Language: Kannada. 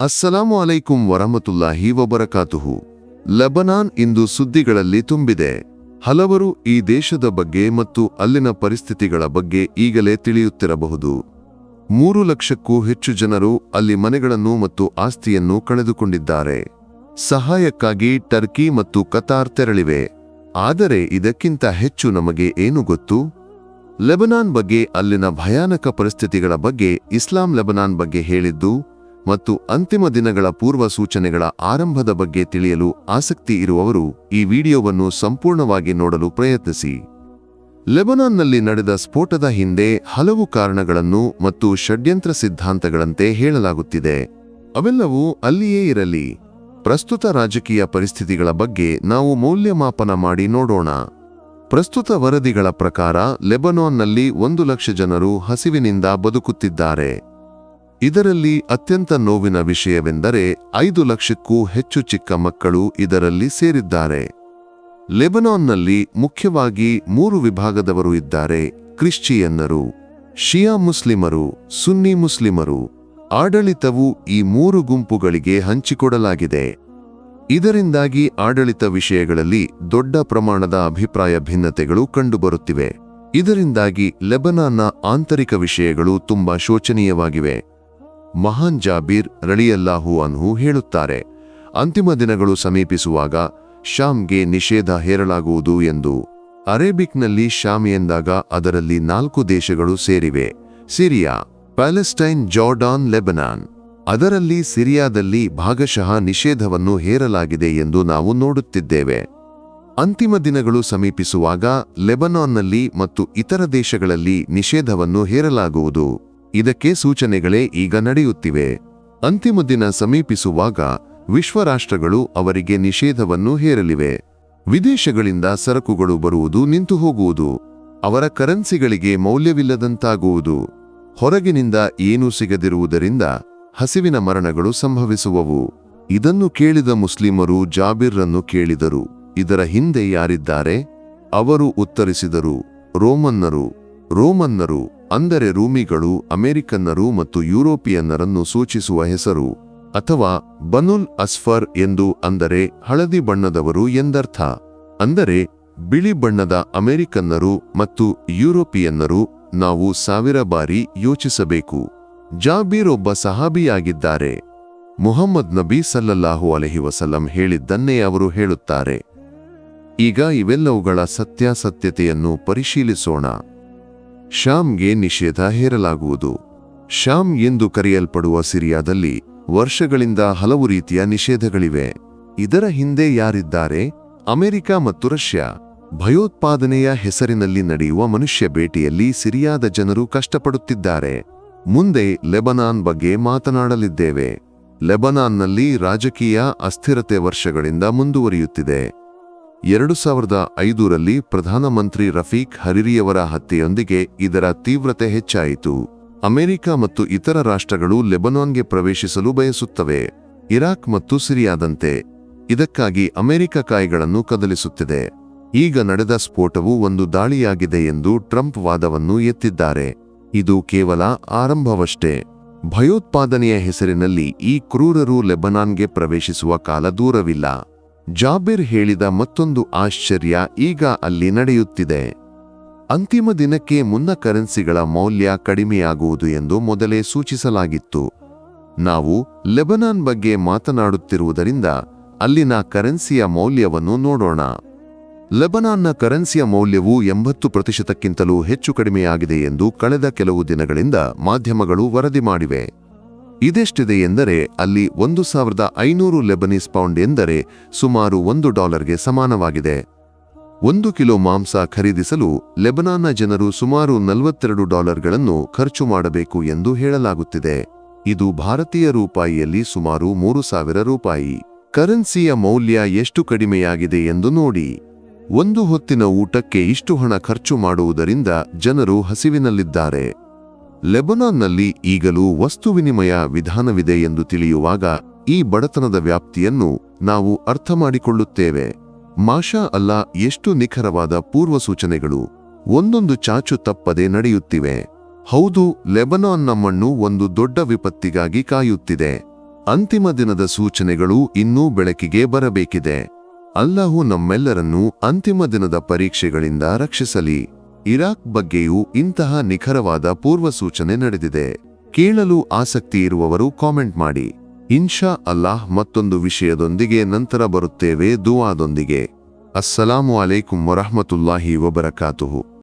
ಅಸ್ಸಲಾಮು ಅಲೈಕುಂ ವರಹಮತುಲ್ಲಾಹಿ ವಬರಕಾತುಹು. ಲೆಬನಾನ್ ಇಂದು ಸುದ್ದಿಗಳಲ್ಲಿ ತುಂಬಿದೆ. ಹಲವರು ಈ ದೇಶದ ಬಗ್ಗೆ ಮತ್ತು ಅಲ್ಲಿನ ಪರಿಸ್ಥಿತಿಗಳ ಬಗ್ಗೆ ಈಗಲೇ ತಿಳಿಯುತ್ತಿರಬಹುದು. ಮೂರು ಲಕ್ಷಕ್ಕೂ ಹೆಚ್ಚು ಜನರು ಅಲ್ಲಿ ಮನೆಗಳನ್ನು ಮತ್ತು ಆಸ್ತಿಯನ್ನು ಕಳೆದುಕೊಂಡಿದ್ದಾರೆ. ಸಹಾಯಕ್ಕಾಗಿ ಟರ್ಕಿ ಮತ್ತು ಕತಾರ್ ತೆರಳಿವೆ. ಆದರೆ ಇದಕ್ಕಿಂತ ಹೆಚ್ಚು ನಮಗೆ ಏನು ಗೊತ್ತು? ಲೆಬನಾನ್ ಬಗ್ಗೆ ಅಲ್ಲಿನ ಭಯಾನಕ ಪರಿಸ್ಥಿತಿಗಳ ಬಗ್ಗೆ ಇಸ್ಲಾಂ ಲೆಬನಾನ್ ಬಗ್ಗೆ ಹೇಳಿದ್ದು ಮತ್ತು ಅಂತಿಮ ದಿನಗಳ ಪೂರ್ವ ಸೂಚನೆಗಳ ಆರಂಭದ ಬಗ್ಗೆ ತಿಳಿಯಲು ಆಸಕ್ತಿ ಇರುವವರು ಈ ವಿಡಿಯೋವನ್ನು ಸಂಪೂರ್ಣವಾಗಿ ನೋಡಲು ಪ್ರಯತ್ನಿಸಿ. ಲೆಬನಾನ್ನಲ್ಲಿ ನಡೆದ ಸ್ಫೋಟದ ಹಿಂದೆ ಹಲವು ಕಾರಣಗಳನ್ನು ಮತ್ತು ಷಡ್ಯಂತ್ರ ಸಿದ್ಧಾಂತಗಳಂತೆ ಹೇಳಲಾಗುತ್ತಿದೆ. ಅವೆಲ್ಲವೂ ಅಲ್ಲಿಯೇ ಇರಲಿ. ಪ್ರಸ್ತುತ ರಾಜಕೀಯ ಪರಿಸ್ಥಿತಿಗಳ ಬಗ್ಗೆ ನಾವು ಮೌಲ್ಯಮಾಪನ ಮಾಡಿ ನೋಡೋಣ. ಪ್ರಸ್ತುತ ವರದಿಗಳ ಪ್ರಕಾರ ಲೆಬನಾನ್ನಲ್ಲಿ ಒಂದು ಲಕ್ಷ ಜನರು ಹಸಿವಿನಿಂದ ಬದುಕುತ್ತಿದ್ದಾರೆ. ಇದರಲ್ಲಿ ಅತ್ಯಂತ ನೋವಿನ ವಿಷಯವೆಂದರೆ ಐದು ಲಕ್ಷಕ್ಕೂ ಹೆಚ್ಚು ಚಿಕ್ಕ ಮಕ್ಕಳು ಇದರಲ್ಲಿ ಸೇರಿದ್ದಾರೆ. ಲೆಬನಾನ್ನಲ್ಲಿ ಮುಖ್ಯವಾಗಿ ಮೂರು ವಿಭಾಗದವರು ಇದ್ದಾರೆ, ಕ್ರಿಶ್ಚಿಯನ್ನರು, ಶಿಯಾ ಮುಸ್ಲಿಮರು, ಸುನ್ನಿ ಮುಸ್ಲಿಮರು. ಆಡಳಿತವು ಈ ಮೂರು ಗುಂಪುಗಳಿಗೆ ಹಂಚಿಕೊಡಲಾಗಿದೆ. ಇದರಿಂದಾಗಿ ಆಡಳಿತ ವಿಷಯಗಳಲ್ಲಿ ದೊಡ್ಡ ಪ್ರಮಾಣದ ಅಭಿಪ್ರಾಯ ಭಿನ್ನತೆಗಳು ಕಂಡುಬರುತ್ತಿವೆ. ಇದರಿಂದಾಗಿ ಲೆಬನಾನ್ನ ಆಂತರಿಕ ವಿಷಯಗಳು ತುಂಬಾ ಶೋಚನೀಯವಾಗಿವೆ. ಮಹಾನ್ ಜಾಬೀರ್ ರಳಿಯಲ್ಲಾಹು ಅನ್ಹು ಹೇಳುತ್ತಾರೆ. ಅಂತಿಮ ದಿನಗಳು ಸಮೀಪಿಸುವಾಗ ಶಾಮ್ಗೆ ನಿಷೇಧ ಹೇರಲಾಗುವುದು ಎಂದು ಅರೇಬಿಕ್ನಲ್ಲಿ ಶಾಮ್ ಎಂದಾಗ ಅದರಲ್ಲಿ ನಾಲ್ಕು ದೇಶಗಳು ಸೇರಿವೆ. Syria, Palestine, Jordan, Lebanon. ಅದರಲ್ಲಿ ಸಿರಿಯಾದಲ್ಲಿ ಭಾಗಶಃ ನಿಷೇಧವನ್ನು ಹೇರಲಾಗಿದೆ ಎಂದು ನಾವು ನೋಡುತ್ತಿದ್ದೇವೆ. ಅಂತಿಮ ದಿನಗಳು ಸಮೀಪಿಸುವಾಗ ಲೆಬನಾನ್ನಲ್ಲಿ ಮತ್ತು ಇತರ ದೇಶಗಳಲ್ಲಿ ನಿಷೇಧವನ್ನು ಹೇರಲಾಗುವುದು. ಇದಕ್ಕೆ ಸೂಚನೆಗಳೇ ಈಗ ನಡೆಯುತ್ತಿವೆ. ಅಂತಿಮ ದಿನ ಸಮೀಪಿಸುವಾಗ ವಿಶ್ವ ರಾಷ್ಟ್ರಗಳು ಅವರಿಗೆ ನಿಷೇಧವನ್ನು ಹೇರಲಿವೆ. ವಿದೇಶಗಳಿಂದ ಸರಕುಗಳು ಬರುವುದು ನಿಂತು ಹೋಗುವುದು ಅವರ ಕರೆನ್ಸಿಗಳಿಗೆ ಮೌಲ್ಯವಿಲ್ಲದಂತಾಗುವುದು. ಹೊರಗಿನಿಂದ ಏನೂ ಸಿಗದಿರುವುದರಿಂದ ಹಸಿವಿನ ಮರಣಗಳು ಸಂಭವಿಸುವವು. ಇದನ್ನು ಕೇಳಿದ ಮುಸ್ಲಿಮರು ಜಾಬಿರ್ರನ್ನು ಕೇಳಿದರು. ಇದರ ಹಿಂದೆ ಯಾರಿದ್ದಾರೆ? ಅವರು ಉತ್ತರಿಸಿದರು. ರೋಮನ್ನರು. ರೋಮನ್ನರು. ಅಂದರೆ ರೂಮಿಗಳು, ಅಮೆರಿಕನ್ನರು ಮತ್ತು ಯುರೋಪಿಯನ್ನರನ್ನು ಸೂಚಿಸುವ ಹೆಸರು, ಅಥವಾ ಬನುಲ್ ಅಸ್ಫರ್ ಎಂದು ಅಂದರೆ ಹಳದಿ ಬಣ್ಣದವರು ಎಂದರ್ಥ. ಅಂದರೆ, ಬಿಳಿ ಬಣ್ಣದ ಅಮೆರಿಕನ್ನರು ಮತ್ತು ಯುರೋಪಿಯನ್ನರು ನಾವು ಸಾವಿರ ಬಾರಿ ಯೋಚಿಸಬೇಕು. ಜಾಬೀರ್ ಒಬ್ಬ ಸಹಾಬಿಯಾಗಿದ್ದಾರೆ. ಮುಹಮ್ಮದ್ ನಬಿ ಸಲ್ಲಲ್ಲಾಹು ಅಲಹಿ ವಸಲ್ಲಂ ಹೇಳಿದ್ದನ್ನೇ ಅವರು ಹೇಳುತ್ತಾರೆ. ಈಗ ಇವೆಲ್ಲವುಗಳ ಸತ್ಯಾಸತ್ಯತೆಯನ್ನು ಪರಿಶೀಲಿಸೋಣ. ಶಾಮ್ಗೆ ನಿಷೇಧ ಹೇರಲಾಗುವುದು. ಶಾಮ್ ಎಂದು ಕರೆಯಲ್ಪಡುವ ಸಿರಿಯಾದಲ್ಲಿ ವರ್ಷಗಳಿಂದ ಹಲವು ರೀತಿಯ ನಿಷೇಧಗಳಿವೆ. ಇದರ ಹಿಂದೆ ಯಾರಿದ್ದಾರೆ? ಅಮೆರಿಕ ಮತ್ತು ರಷ್ಯಾ. ಭಯೋತ್ಪಾದನೆಯ ಹೆಸರಿನಲ್ಲಿ ನಡೆಯುವ ಮನುಷ್ಯ ಭೇಟಿಯಲ್ಲಿ ಸಿರಿಯಾದ ಜನರು ಕಷ್ಟಪಡುತ್ತಿದ್ದಾರೆ. ಮುಂದೆ ಲೆಬನಾನ್ ಬಗ್ಗೆ ಮಾತನಾಡಲಿದ್ದೇವೆ. ಲೆಬನಾನ್ನಲ್ಲಿ ರಾಜಕೀಯ ಅಸ್ಥಿರತೆ ವರ್ಷಗಳಿಂದ ಮುಂದುವರಿಯುತ್ತಿದೆ. ಎರಡು ಸಾವಿರದ ಐದರಲ್ಲಿ ಪ್ರಧಾನಮಂತ್ರಿ ರಫೀಕ್ ಹರಿರಿಯವರ ಹತ್ಯೆಯೊಂದಿಗೆ ಇದರ ತೀವ್ರತೆ ಹೆಚ್ಚಾಯಿತು. ಅಮೆರಿಕ ಮತ್ತು ಇತರ ರಾಷ್ಟ್ರಗಳು ಲೆಬನಾನ್ಗೆ ಪ್ರವೇಶಿಸಲು ಬಯಸುತ್ತವೆ. ಇರಾಕ್ ಮತ್ತು ಸಿರಿಯಾದಂತೆ. ಇದಕ್ಕಾಗಿ ಅಮೆರಿಕ ಕಾಯಿಗಳನ್ನು ಕದಲಿಸುತ್ತಿದೆ. ಈಗ ನಡೆದ ಸ್ಫೋಟವು ಒಂದು ದಾಳಿಯಾಗಿದೆ ಎಂದು ಟ್ರಂಪ್ ವಾದವನ್ನು ಎತ್ತಿದ್ದಾರೆ. ಇದು ಕೇವಲ ಆರಂಭವಷ್ಟೇ. ಭಯೋತ್ಪಾದನೆಯ ಹೆಸರಿನಲ್ಲಿ ಈ ಕ್ರೂರರು ಲೆಬನಾನ್ಗೆ ಪ್ರವೇಶಿಸುವ ಕಾಲ ದೂರವಿಲ್ಲ. ಜಾಬಿರ್ ಹೇಳಿದ ಮತ್ತೊಂದು ಆಶ್ಚರ್ಯ ಈಗ ಅಲ್ಲಿ ನಡೆಯುತ್ತಿದೆ. ಅಂತಿಮ ದಿನಕ್ಕೆ ಮುನ್ನ ಕರೆನ್ಸಿಗಳ ಮೌಲ್ಯ ಕಡಿಮೆಯಾಗುವುದು ಎಂದು ಮೊದಲೇ ಸೂಚಿಸಲಾಗಿತ್ತು. ನಾವು ಲೆಬನಾನ್ ಬಗ್ಗೆ ಮಾತನಾಡುತ್ತಿರುವುದರಿಂದ ಅಲ್ಲಿನ ಕರೆನ್ಸಿಯ ಮೌಲ್ಯವನ್ನು ನೋಡೋಣ. ಲೆಬನಾನ್ನ ಕರೆನ್ಸಿಯ ಮೌಲ್ಯವು ಎಂಬತ್ತು ಪ್ರತಿಶತಕ್ಕಿಂತಲೂ ಹೆಚ್ಚು ಕಡಿಮೆಯಾಗಿದೆ ಎಂದು ಕಳೆದ ಕೆಲವು ದಿನಗಳಿಂದ ಮಾಧ್ಯಮಗಳು ವರದಿ ಮಾಡಿವೆ. ಇದೆಷ್ಟಿದೆ ಎಂದರೆ ಅಲ್ಲಿ ಒಂದು ಸಾವಿರದ ಐನೂರು ಲೆಬನೀಸ್ ಪೌಂಡ್ ಎಂದರೆ ಸುಮಾರು ಒಂದು ಡಾಲರ್ಗೆ ಸಮಾನವಾಗಿದೆ. ಒಂದು ಕಿಲೋ ಮಾಂಸ ಖರೀದಿಸಲು ಲೆಬನಾನ್ನ ಜನರು ಸುಮಾರು ನಲವತ್ತೆರಡು ಡಾಲರ್ಗಳನ್ನು ಖರ್ಚು ಮಾಡಬೇಕು ಎಂದು ಹೇಳಲಾಗುತ್ತಿದೆ. ಇದು ಭಾರತೀಯ ರೂಪಾಯಿಯಲ್ಲಿ ಸುಮಾರು ಮೂರು ಸಾವಿರ ರೂಪಾಯಿ. ಕರೆನ್ಸಿಯ ಮೌಲ್ಯ ಎಷ್ಟು ಕಡಿಮೆಯಾಗಿದೆ ಎಂದು ನೋಡಿ. ಒಂದು ಹೊತ್ತಿನ ಊಟಕ್ಕೆ ಇಷ್ಟು ಹಣ ಖರ್ಚು ಮಾಡುವುದರಿಂದ ಜನರು ಹಸಿವಿನಲ್ಲಿದ್ದಾರೆ. ಲೆಬನಾನ್ನಲ್ಲಿ ಈಗಲೂ ವಸ್ತು ವಿನಿಮಯ ವಿಧಾನವಿದೆ ಎಂದು ತಿಳಿಯುವಾಗ ಈ ಬಡತನದ ವ್ಯಾಪ್ತಿಯನ್ನು ನಾವು ಅರ್ಥ ಮಾಡಿಕೊಳ್ಳುತ್ತೇವೆ. ಮಾಷಾ ಅಲ್ಲ ಎಷ್ಟು ನಿಖರವಾದ ಪೂರ್ವಸೂಚನೆಗಳು, ಒಂದೊಂದು ಚಾಚು ತಪ್ಪದೆ ನಡೆಯುತ್ತಿವೆ. ಹೌದು, ಲೆಬನಾನ್ನ ಮಣ್ಣು ಒಂದು ದೊಡ್ಡ ವಿಪತ್ತಿಗಾಗಿ ಕಾಯುತ್ತಿದೆ. ಅಂತಿಮ ದಿನದ ಸೂಚನೆಗಳು ಇನ್ನೂ ಬೆಳಕಿಗೆ ಬರಬೇಕಿದೆ. ಅಲ್ಲಾಹು ನಮ್ಮೆಲ್ಲರನ್ನೂ ಅಂತಿಮ ದಿನದ ಪರೀಕ್ಷೆಗಳಿಂದ ರಕ್ಷಿಸಲಿ. ಇರಾಕ್ ಬಗ್ಗೆಯೂ ಇಂತಹ ನಿಖರವಾದ ಪೂರ್ವಸೂಚನೆ ನಡೆದಿದೆ. ಕೇಳಲು ಆಸಕ್ತಿ ಇರುವವರು ಕಾಮೆಂಟ್ ಮಾಡಿ. ಇನ್ಶಾ ಅಲ್ಲಾಹ್ ಮತ್ತೊಂದು ವಿಷಯದೊಂದಿಗೆ ನಂತರ ಬರುತ್ತೇವೆ, ದುವಾದೊಂದಿಗೆ. ಅಸ್ಸಲಾಮು ಅಲೈಕುಂ ವರಹಮತುಲ್ಲಾಹಿ ವಬರಕಾತುಹು.